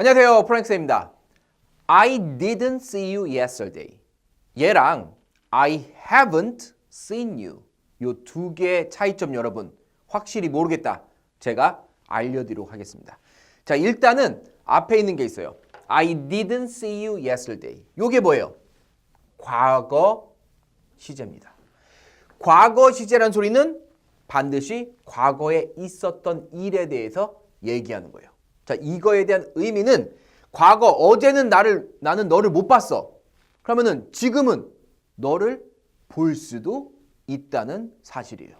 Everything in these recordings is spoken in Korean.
안녕하세요. 프랭크스입니다. I didn't see you yesterday. 얘랑 I haven't seen you. 요 두 개의 차이점 여러분 확실히 모르겠다. 제가 알려드리도록 하겠습니다. 자, 일단은 앞에 있는 게 있어요. I didn't see you yesterday. 요게 뭐예요? 과거 시제입니다. 과거 시제란 소리는 반드시 과거에 있었던 일에 대해서 얘기하는 거예요. 자, 이거에 대한 의미는 과거 어제는 나를 나는 너를 못 봤어. 그러면은 지금은 너를 볼 수도 있다는 사실이에요.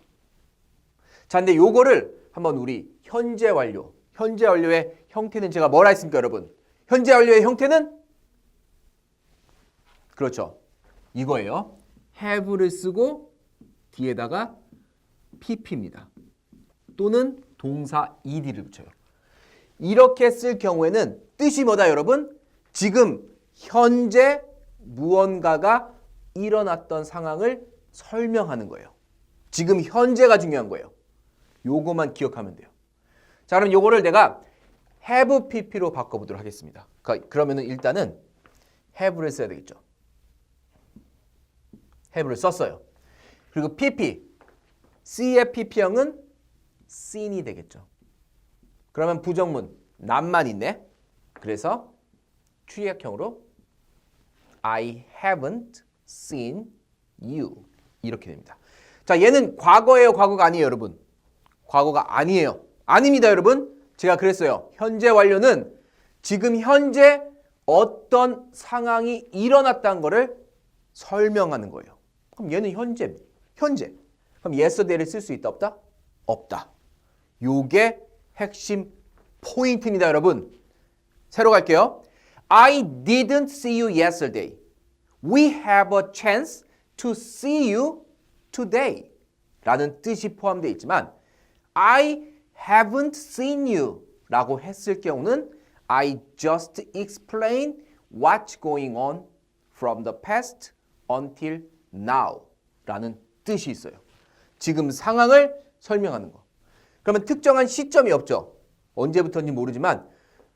자, 근데 요거를 한번 우리 현재 완료, 현재 완료의 형태는 제가 뭐라 했습니까, 여러분? 현재 완료의 형태는 그렇죠. 이거예요. have를 쓰고 뒤에다가 pp입니다. 또는 동사 ed를 붙여요. 이렇게 쓸 경우에는 뜻이 뭐다 여러분? 지금 현재 무언가가 일어났던 상황을 설명하는 거예요. 지금 현재가 중요한 거예요. 요거만 기억하면 돼요. 자, 그럼 요거를 내가 have pp로 바꿔보도록 하겠습니다. 그- 그러면은 일단은 have를 써야 되겠죠. have를 썼어요. 그리고 pp, c의 pp형은 seen이 되겠죠. 그러면 부정문 남만 있네. 그래서 추리약형으로 I haven't seen you 이렇게 됩니다. 자, 얘는 과거예요, 과거가 아니에요, 여러분. 과거가 아니에요. 아닙니다, 여러분. 제가 그랬어요. 현재 완료는 지금 현재 어떤 상황이 일어났다는 거를 설명하는 거예요. 그럼 얘는 현재, 현재. 그럼 yesterday를 쓸 수 있다, 없다? 없다. 요게 핵심 포인트입니다, 여러분. 새로 갈게요. I didn't see you yesterday. We have a chance to see you today. 라는 뜻이 포함되어 있지만 I haven't seen you 라고 했을 경우는 I just explain what's going on from the past until now 라는 뜻이 있어요. 지금 상황을 설명하는 거. 그러면 특정한 시점이 없죠. 언제부터인지 모르지만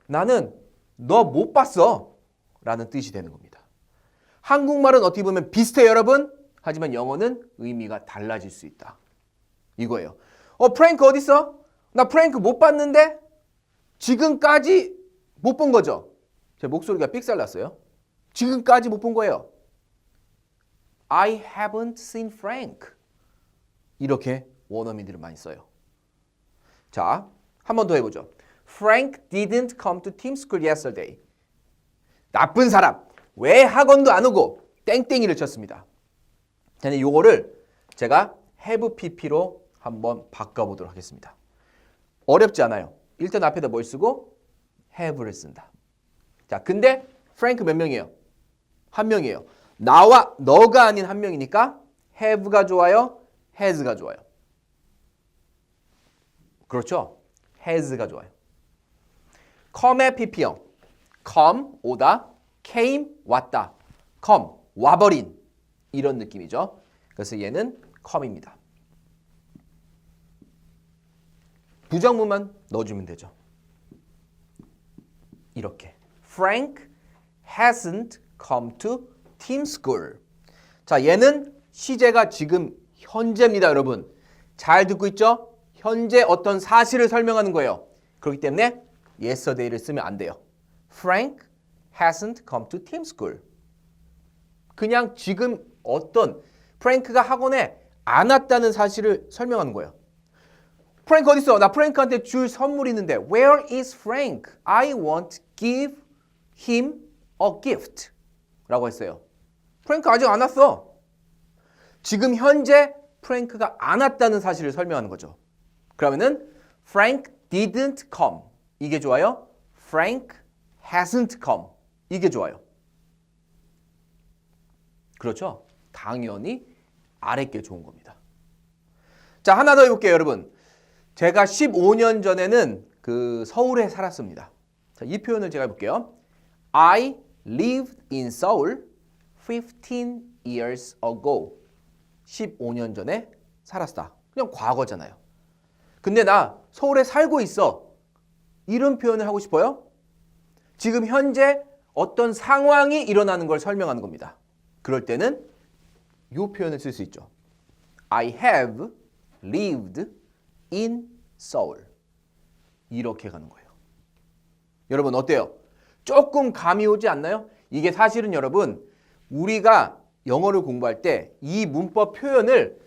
나는 너 못 봤어 라는 뜻이 되는 겁니다. 한국말은 어떻게 보면 비슷해요, 여러분. 하지만 영어는 의미가 달라질 수 있다. 이거예요. 어, 프랭크 어디 있어? 나 프랭크 못 봤는데 지금까지 못 본 거죠. 제 목소리가 삑살 났어요. 지금까지 못 본 거예요. I haven't seen Frank. 이렇게 원어민들을 많이 써요. 자, 한 번 더 해보죠. Frank didn't come to team school yesterday. 나쁜 사람. 왜 학원도 안 오고 땡땡이를 쳤습니다. 근데 요거를 제가 have pp로 한번 바꿔보도록 하겠습니다. 어렵지 않아요. 일단 앞에다 뭘 쓰고 have를 쓴다. 자, 근데 프랭크 몇 명이에요? 한 명이에요. 나와 너가 아닌 한 명이니까 have가 좋아요? has가 좋아요? 그렇죠? has가 좋아요. come의 pp형. come 오다, came 왔다. come 와버린 이런 느낌이죠. 그래서 얘는 come입니다. 부정문만 넣어주면 되죠. 이렇게 Frank hasn't come to team school. 자, 얘는 시제가 지금 현재입니다, 여러분. 잘 듣고 있죠? 현재 어떤 사실을 설명하는 거예요. 그렇기 때문에 yesterday를 쓰면 안 돼요. Frank hasn't come to team school. 그냥 지금 어떤 프랭크가 학원에 안 왔다는 사실을 설명하는 거예요. 프랭크 어디 있어? 나 프랭크한테 줄 선물 있는데 Where is Frank? I want to give him a gift. 라고 했어요. 프랭크 아직 안 왔어. 지금 현재 프랭크가 안 왔다는 사실을 설명하는 거죠. 그러면은 Frank didn't come. 이게 좋아요. Frank hasn't come. 이게 좋아요. 그렇죠? 당연히 아래 게 좋은 겁니다. 자, 하나 더 해볼게요, 여러분. 제가 15년 전에는 그 서울에 살았습니다. 자, 이 표현을 제가 해볼게요. I lived in Seoul 15 years ago. 15년 전에 살았다. 그냥 과거잖아요. 근데 나 서울에 살고 있어. 이런 표현을 하고 싶어요? 지금 현재 어떤 상황이 일어나는 걸 설명하는 겁니다. 그럴 때는 이 표현을 쓸 수 있죠. I have lived in Seoul. 이렇게 가는 거예요. 여러분 어때요? 조금 감이 오지 않나요? 이게 사실은 여러분 우리가 영어를 공부할 때 이 문법 표현을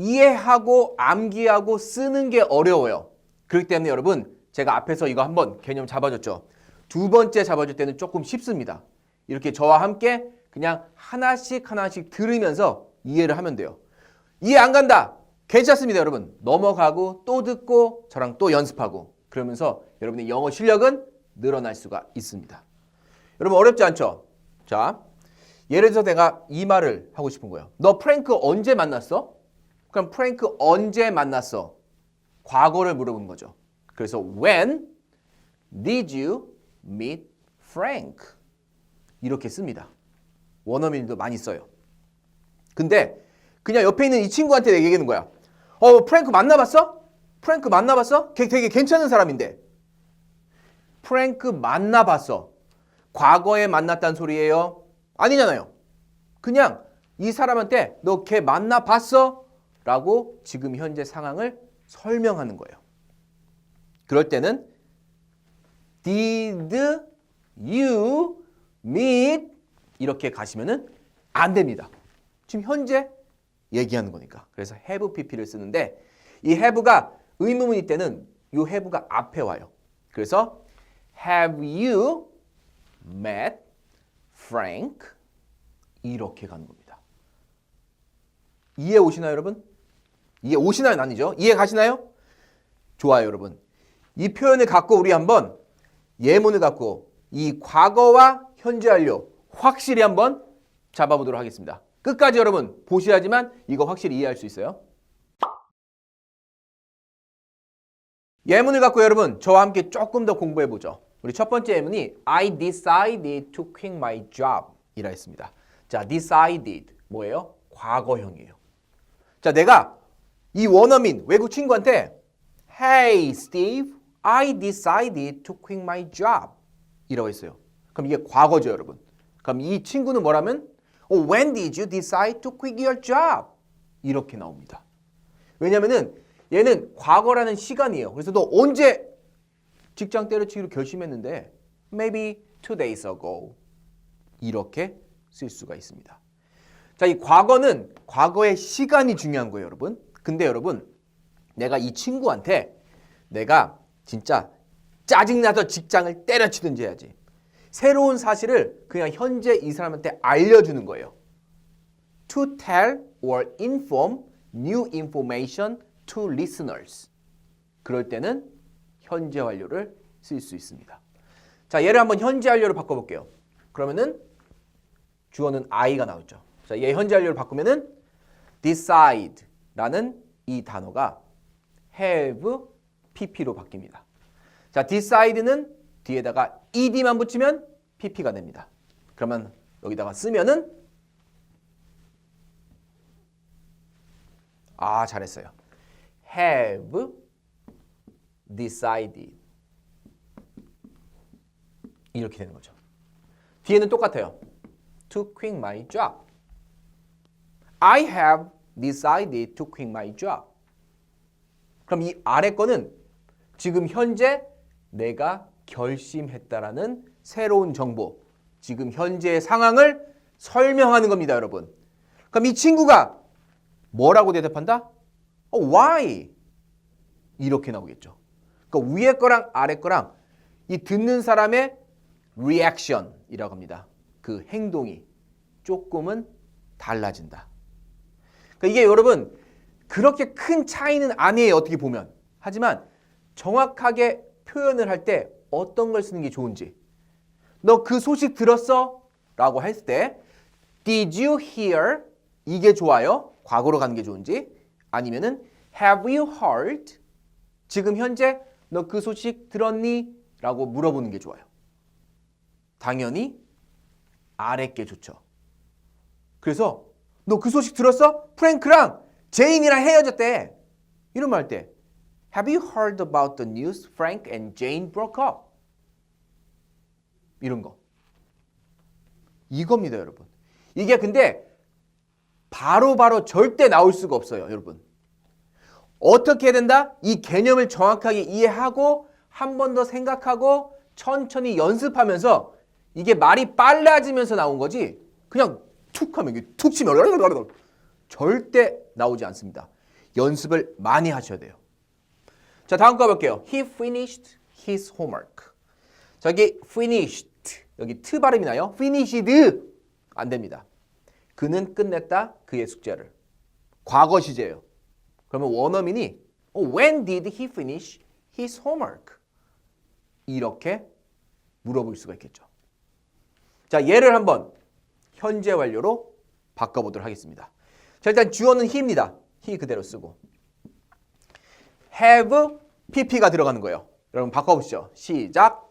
이해하고 암기하고 쓰는 게 어려워요. 그렇기 때문에 여러분 제가 앞에서 이거 한번 개념 잡아줬죠. 두 번째 잡아줄 때는 조금 쉽습니다. 이렇게 저와 함께 그냥 하나씩 하나씩 들으면서 이해를 하면 돼요. 이해 안 간다. 괜찮습니다, 여러분. 넘어가고 또 듣고 저랑 또 연습하고 그러면서 여러분의 영어 실력은 늘어날 수가 있습니다. 여러분 어렵지 않죠? 자, 예를 들어서 내가 이 말을 하고 싶은 거예요. 너 프랭크 언제 만났어? 그럼 프랭크 언제 만났어? 과거를 물어보는 거죠. 그래서 when did you meet Frank? 이렇게 씁니다. 원어민도 많이 써요. 근데 그냥 옆에 있는 이 친구한테 얘기하는 거야. 어, 프랭크 만나봤어? 프랭크 만나봤어? 걔 되게 괜찮은 사람인데. 프랭크 만나봤어. 과거에 만났단 소리예요? 아니잖아요. 그냥 이 사람한테 너 걔 만나봤어? 라고 지금 현재 상황을 설명하는 거예요. 그럴 때는 Did you meet? 이렇게 가시면은 안 됩니다. 지금 현재 얘기하는 거니까. 그래서 have pp를 쓰는데 이 have가 의문문일 때는 이 have가 앞에 와요. 그래서 have you met Frank? 이렇게 가는 겁니다. 이해 오시나요, 여러분? 이해 오시나요, 아니죠? 이해 가시나요? 좋아요, 여러분. 이 표현을 갖고 우리 한번 예문을 갖고 이 과거와 현재 완료 확실히 한번 잡아보도록 하겠습니다. 끝까지 여러분 보셔야지만 이거 확실히 이해할 수 있어요. 예문을 갖고 여러분 저와 함께 조금 더 공부해 보죠. 우리 첫 번째 예문이 I decided to quit my job 이라 했습니다. 자, decided 뭐예요? 과거형이에요. 자, 내가 이 원어민 외국 친구한테 Hey Steve, I decided to quit my job 이라고 했어요. 그럼 이게 과거죠, 여러분. 그럼 이 친구는 뭐라면 oh, When did you decide to quit your job? 이렇게 나옵니다. 왜냐면은 얘는 과거라는 시간이에요. 그래서 너 언제 직장 때려치기로 결심했는데 maybe two days ago 이렇게 쓸 수가 있습니다. 자, 이 과거는 과거의 시간이 중요한 거예요, 여러분. 근데 여러분, 내가 이 친구한테 내가 진짜 짜증나서 직장을 때려치든지 해야지. 새로운 사실을 그냥 현재 이 사람한테 알려주는 거예요. To tell or inform new information to listeners. 그럴 때는 현재 완료를 쓸 수 있습니다. 자, 얘를 한번 현재 완료로 바꿔볼게요. 그러면은 주어는 I가 나오죠. 자, 얘 현재 완료를 바꾸면은 decide 라는 이 단어가 have pp로 바뀝니다. 자, decide는 뒤에다가 ed만 붙이면 pp가 됩니다. 그러면 여기다가 쓰면은 아, 잘했어요. have decided 이렇게 되는 거죠. 뒤에는 똑같아요. To quit my job. I have decided to quit my job. 그럼 이 아래 거는 지금 현재 내가 결심했다라는 새로운 정보, 지금 현재의 상황을 설명하는 겁니다, 여러분. 그럼 이 친구가 뭐라고 대답한다? 어, why? 이렇게 나오겠죠. 그러니까 위에 거랑 아래 거랑 이 듣는 사람의 reaction이라고 합니다. 그 행동이 조금은 달라진다. 그러니까 이게 여러분 그렇게 큰 차이는 아니에요. 어떻게 보면. 하지만 정확하게 표현을 할 때 어떤 걸 쓰는 게 좋은지. 너 그 소식 들었어? 라고 했을 때 Did you hear? 이게 좋아요. 과거로 가는 게 좋은지. 아니면은 Have you heard? 지금 현재 너 그 소식 들었니? 라고 물어보는 게 좋아요. 당연히 아래 게 좋죠. 그래서 너 그 소식 들었어? 프랭크랑 제인이랑 헤어졌대. 이런 말 할 때 Have you heard about the news Frank and Jane broke up? 이런 거. 이겁니다, 여러분. 이게 근데 바로바로 바로 절대 나올 수가 없어요, 여러분. 어떻게 해야 된다? 이 개념을 정확하게 이해하고 한 번 더 생각하고 천천히 연습하면서 이게 말이 빨라지면서 나온 거지 그냥 툭 하면 이게 툭 치면 절대 나오지 않습니다. 연습을 많이 하셔야 돼요. 자, 다음 거 볼게요. He finished his homework. 저기 finished 여기 트 발음이 나요. finished 안 됩니다. 그는 끝냈다 그의 숙제를. 과거 시제예요. 그러면 원어민이 oh, when did he finish his homework? 이렇게 물어볼 수가 있겠죠. 자, 얘를 한번 현재 완료로 바꿔보도록 하겠습니다. 자, 일단 주어는 he입니다. he 그대로 쓰고 have pp가 들어가는 거예요. 여러분 바꿔보시죠. 시작.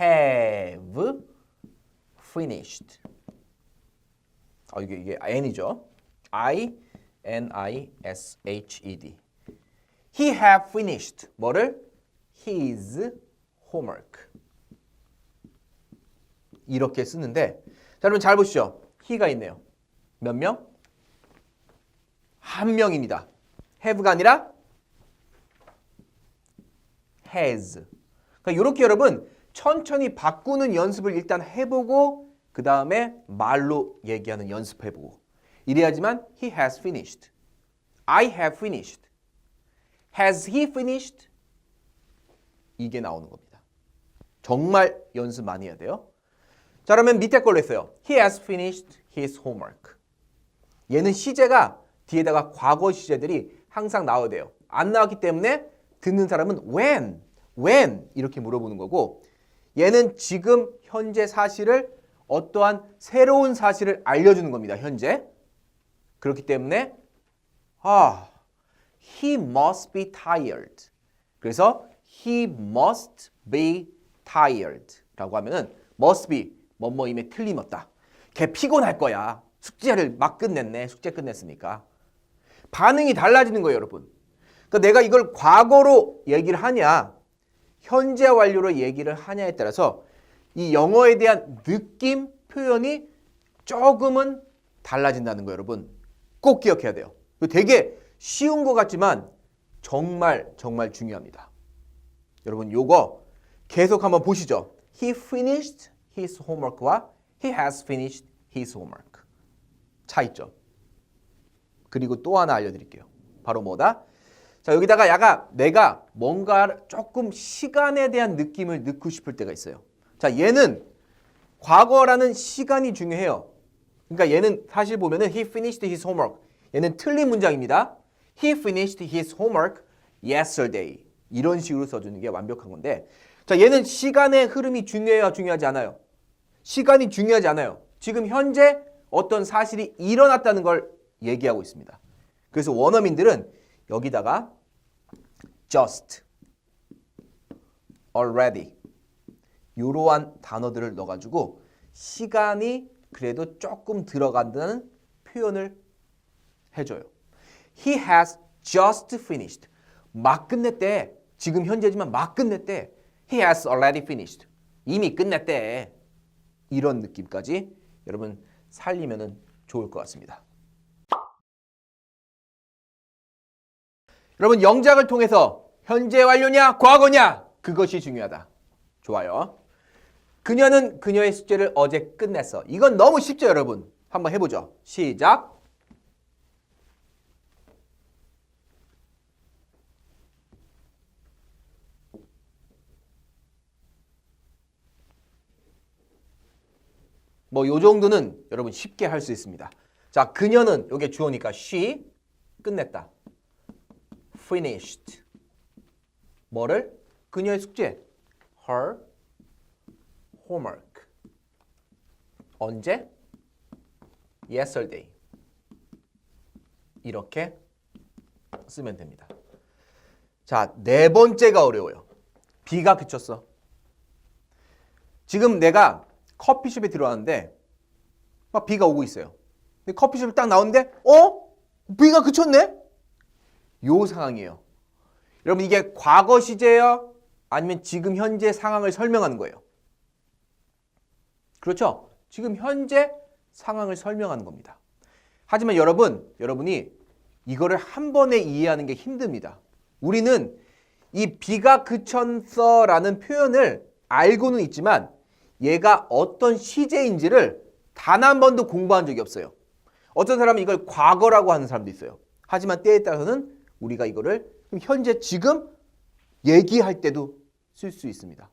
have finished. 아 이게 이게 n이죠. I N I S H E D. He have finished 뭐를 his homework. 이렇게 쓰는데 자 여러분 잘 보시죠. he가 있네요. 몇 명? 한 명입니다. have가 아니라 has. 그러니까 이렇게 여러분 천천히 바꾸는 연습을 일단 해보고 그 다음에 말로 얘기하는 연습해보고 이래야지만 he has finished. I have finished. Has he finished? 이게 나오는 겁니다. 정말 연습 많이 해야 돼요. 자 그러면 밑에 걸로 했어요. He has finished his homework. 얘는 시제가 뒤에다가 과거 시제들이 항상 나와야 돼요. 안 나왔기 때문에 듣는 사람은 when, when 이렇게 물어보는 거고 얘는 지금 현재 사실을 어떠한 새로운 사실을 알려주는 겁니다. 현재. 그렇기 때문에 아, he must be tired. 그래서 he must be tired라고 하면은 must be 뭐뭐임에 틀림없다. 걔 피곤할 거야. 숙제를 막 끝냈네. 숙제 끝냈으니까. 반응이 달라지는 거예요, 여러분. 그러니까 내가 이걸 과거로 얘기를 하냐, 현재 완료로 얘기를 하냐에 따라서 이 영어에 대한 느낌, 표현이 조금은 달라진다는 거 여러분. 꼭 기억해야 돼요. 되게 쉬운 것 같지만 정말 정말 중요합니다. 여러분 요거 계속 한번 보시죠. He finished his homework와 he has finished his homework. 차 있죠. 그리고 또 하나 알려드릴게요. 바로 뭐다? 자 여기다가 약간 내가 뭔가 조금 시간에 대한 느낌을 넣고 싶을 때가 있어요. 자 얘는 과거라는 시간이 중요해요. 그러니까 얘는 사실 보면은 he finished his homework. 얘는 틀린 문장입니다. He finished his homework yesterday. 이런 식으로 써주는 게 완벽한 건데 자 얘는 시간의 흐름이 중요해요 중요하지 않아요. 시간이 중요하지 않아요. 지금 현재 어떤 사실이 일어났다는 걸 얘기하고 있습니다. 그래서 원어민들은 여기다가 just already 이러한 단어들을 넣어가지고 시간이 그래도 조금 들어간다는 표현을 해줘요. He has just finished. 막 끝냈대 지금 현재지만 막 끝냈대. He has already finished. 이미 끝냈대. 이런 느낌까지 여러분 살리면 좋을 것 같습니다. 여러분 영작을 통해서 현재 완료냐 과거냐 그것이 중요하다. 좋아요. 그녀는 그녀의 숙제를 어제 끝냈어. 이건 너무 쉽죠 여러분. 한번 해보죠. 시작. 뭐 요 정도는 여러분 쉽게 할 수 있습니다. 자, 그녀는 요게 주어니까 she 끝냈다. finished. 뭐를? 그녀의 숙제. her homework. 언제? yesterday. 이렇게 쓰면 됩니다. 자, 네 번째가 어려워요. 비가 그쳤어. 지금 내가 커피숍에 들어왔는데 막 비가 오고 있어요. 근데 커피숍에 딱 나오는데 어? 비가 그쳤네? 요 상황이에요. 여러분 이게 과거 시제예요? 아니면 지금 현재 상황을 설명하는 거예요? 그렇죠? 지금 현재 상황을 설명하는 겁니다. 하지만 여러분, 여러분이 이거를 한 번에 이해하는 게 힘듭니다. 우리는 이 비가 그쳤어 라는 표현을 알고는 있지만 얘가 어떤 시제인지를 단 한 번도 공부한 적이 없어요. 어떤 사람은 이걸 과거라고 하는 사람도 있어요. 하지만 때에 따라서는 우리가 이거를 현재 지금 얘기할 때도 쓸 수 있습니다.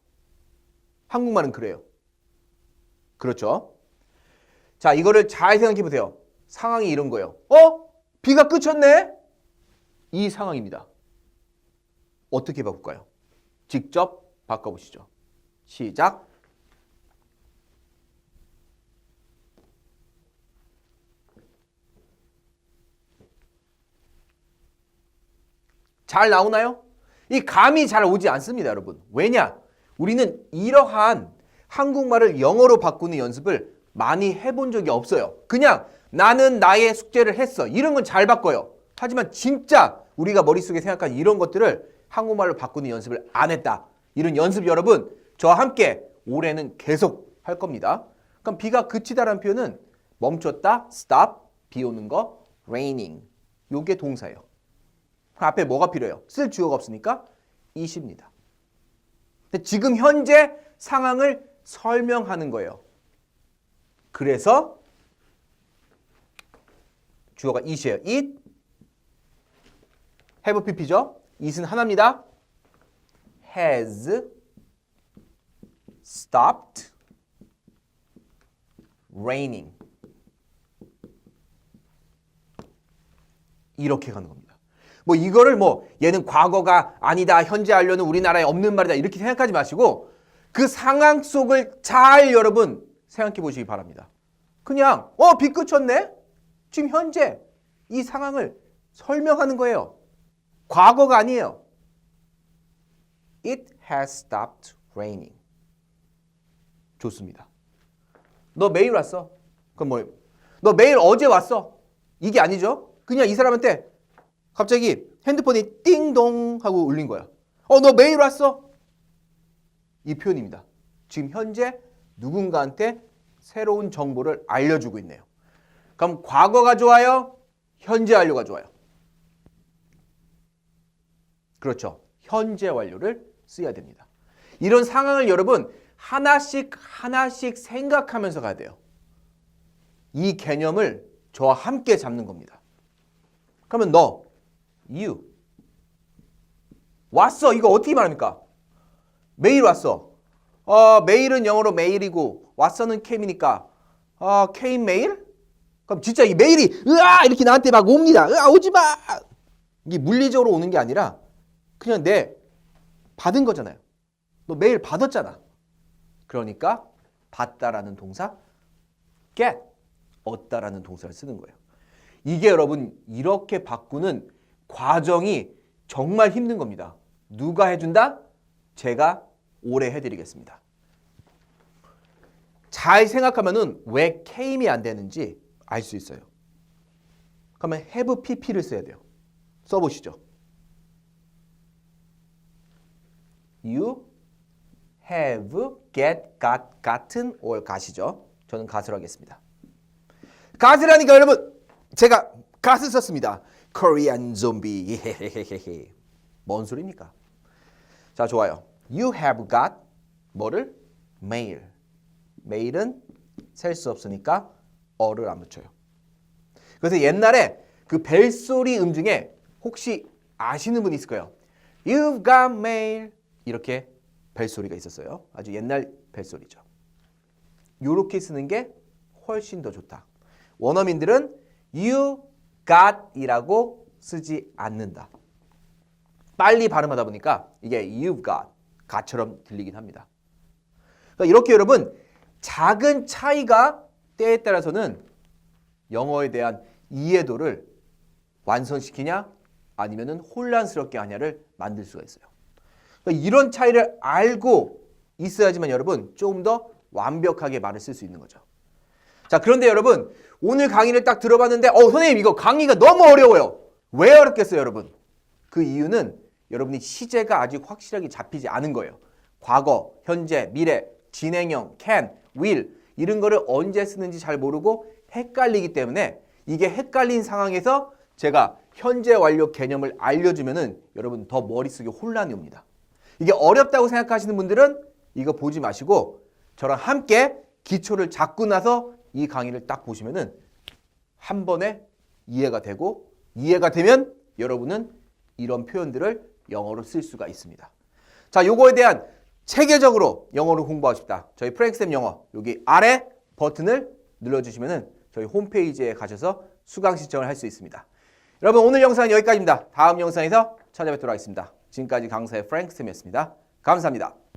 한국말은 그래요. 그렇죠? 자, 이거를 잘 생각해 보세요. 상황이 이런 거예요. 어? 비가 그쳤네? 이 상황입니다. 어떻게 바꿀까요? 직접 바꿔보시죠. 시작. 잘 나오나요? 이 감이 잘 오지 않습니다, 여러분. 왜냐? 우리는 이러한 한국말을 영어로 바꾸는 연습을 많이 해본 적이 없어요. 그냥 나는 나의 숙제를 했어. 이런 건 잘 바꿔요. 하지만 진짜 우리가 머릿속에 생각한 이런 것들을 한국말로 바꾸는 연습을 안 했다. 이런 연습 여러분, 저와 함께 올해는 계속 할 겁니다. 그럼 비가 그치다라는 표현은 멈췄다, stop, 비 오는 거, raining. 요게 동사예요. 그럼 앞에 뭐가 필요해요? 쓸 주어가 없으니까 이십니다. 근데 지금 현재 상황을 설명하는 거예요. 그래서 주어가 it이에요. it. have pp죠. it은 하나입니다. has stopped raining. 이렇게 가는 겁니다. 뭐 이거를 뭐 얘는 과거가 아니다 현재 하려는 우리나라에 없는 말이다 이렇게 생각하지 마시고 그 상황 속을 잘 여러분 생각해 보시기 바랍니다. 그냥 어비 그쳤네 지금 현재 이 상황을 설명하는 거예요. 과거가 아니에요. It has stopped raining. 좋습니다. 너 매일 왔어? 그럼 뭐? 너 매일 어제 왔어? 이게 아니죠? 그냥 이 사람한테 갑자기 핸드폰이 띵동 하고 울린 거야. 어, 너 매일 왔어? 이 표현입니다. 지금 현재 누군가한테 새로운 정보를 알려주고 있네요. 그럼 과거가 좋아요? 현재 완료가 좋아요? 그렇죠. 현재 완료를 써야 됩니다. 이런 상황을 여러분 하나씩 하나씩 생각하면서 가야 돼요. 이 개념을 저와 함께 잡는 겁니다. 그러면 너, you 왔어. 이거 어떻게 말합니까? 매일 왔어. 어, 매일은 영어로 매일이고 왔어는 came이니까 어, came 매일? 그럼 진짜 이 매일이 으아 이렇게 나한테 막 옵니다. 으아 오지 마. 이게 물리적으로 오는 게 아니라 그냥 내 받은 거잖아요. 너 매일 받았잖아. 그러니까 받다라는 동사 get 얻다라는 동사를 쓰는 거예요. 이게 여러분 이렇게 바꾸는 과정이 정말 힘든 겁니다. 누가 해준다? 제가 오래 해드리겠습니다. 잘 생각하면은 왜 came이 안 되는지 알 수 있어요. 그러면 have pp를 써야 돼요. 써보시죠. You have, get, got, 같은 or gat이죠. 저는 gat을 하겠습니다. gat이라니까 여러분 제가 gat을 썼습니다. Korean zombie. 뭔 소리입니까? 자 좋아요. You have got 뭐를? mail. mail은 셀 수 없으니까 어를 안 붙여요. 그래서 옛날에 그 벨소리 음 중에 혹시 아시는 분 있을 거예요. You've got mail 이렇게 벨소리가 있었어요. 아주 옛날 벨소리죠. 이렇게 쓰는 게 훨씬 더 좋다. 원어민들은 you got이라고 쓰지 않는다. 빨리 발음하다 보니까 이게 you've got, got처럼 들리긴 합니다. 그러니까 이렇게 여러분 작은 차이가 때에 따라서는 영어에 대한 이해도를 완성시키냐 아니면 은 혼란스럽게 하냐를 만들 수가 있어요. 그러니까 이런 차이를 알고 있어야지만 여러분 조금 더 완벽하게 말을 쓸 수 있는 거죠. 자, 그런데 여러분 오늘 강의를 딱 들어봤는데 어 선생님 이거 강의가 너무 어려워요. 왜 어렵겠어요, 여러분? 그 이유는 여러분이 시제가 아직 확실하게 잡히지 않은 거예요. 과거, 현재, 미래, 진행형, can, will 이런 거를 언제 쓰는지 잘 모르고 헷갈리기 때문에 이게 헷갈린 상황에서 제가 현재 완료 개념을 알려주면은 여러분 더 머릿속에 혼란이 옵니다. 이게 어렵다고 생각하시는 분들은 이거 보지 마시고 저랑 함께 기초를 잡고 나서 이 강의를 딱 보시면은 한 번에 이해가 되고 이해가 되면 여러분은 이런 표현들을 영어로 쓸 수가 있습니다. 자, 요거에 대한 체계적으로 영어를 공부하고 싶다. 저희 프랭쌤 영어 여기 아래 버튼을 눌러주시면은 저희 홈페이지에 가셔서 수강 신청을 할 수 있습니다. 여러분 오늘 영상은 여기까지입니다. 다음 영상에서 찾아뵙도록 하겠습니다. 지금까지 강사의 프랭쌤이었습니다. 감사합니다.